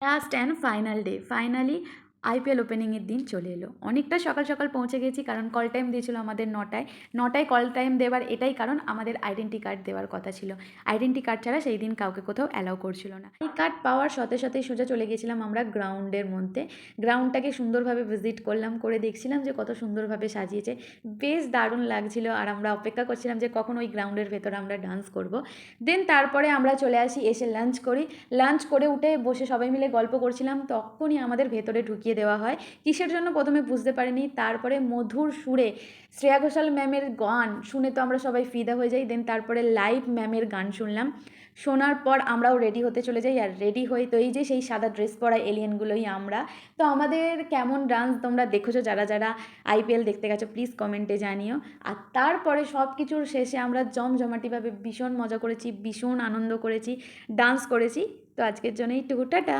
last and final day. Finally IPL ওপেনিংয়ের দিন চলে এলো। অনেকটা সকাল সকাল পৌঁছে গেছি কারণ কল টাইম দিয়েছিল আমাদের নটায়। নটায় কল টাইম দেওয়ার এটাই কারণ আমাদের আইডেন্টি কার্ড দেওয়ার কথা ছিল। আইডেন্টি কার্ড ছাড়া সেই দিন কাউকে কোথাও অ্যালাউ করছিল না। এই কার্ড পাওয়ার সাথে সাথেই সোজা চলে গেছিলাম আমরা গ্রাউন্ডের মধ্যে। গ্রাউন্ডটাকে সুন্দরভাবে ভিজিট করলাম, করে দেখছিলাম যে কত সুন্দরভাবে সাজিয়েছে। বেশ দারুণ লাগছিল আর আমরা অপেক্ষা করছিলাম যে কখন ওই গ্রাউন্ডের ভেতরে আমরা ডান্স করব। দেন তারপরে আমরা চলে আসি, এসে লাঞ্চ করি। লাঞ্চ করে উঠে বসে সবাই মিলে গল্প করছিলাম। তখনই আমাদের ভেতরে ঢুকিয়ে দেওয়া হয়। কিসের জন্য প্রথমে বুঝতে পারিনি, তারপরে মধুর সুরে শ্রেয়া ঘোষাল ম্যামের গান শুনে তো আমরা সবাই ফিদা হয়ে যাই দেন তারপরে লাইভ ম্যামের গান শুনলাম। শোনার পর আমরাও রেডি হতে চলে যাই, আর রেডি হই তো এই যে সেই সাদা ড্রেস পরা এলিয়েনগুলোই আমরা। তো আমাদের কেমন ডান্স তোমরা দেখেছ, যারা যারা আইপিএল দেখতে গেছো প্লিজ কমেন্টে জানিও। আর তারপরে সব কিছুর শেষে আমরা জমজমাটিভাবে ভীষণ মজা করেছি, ভীষণ আনন্দ করেছি ডান্স করেছি। তো আজকের জন্য এইটুকু, টাটা!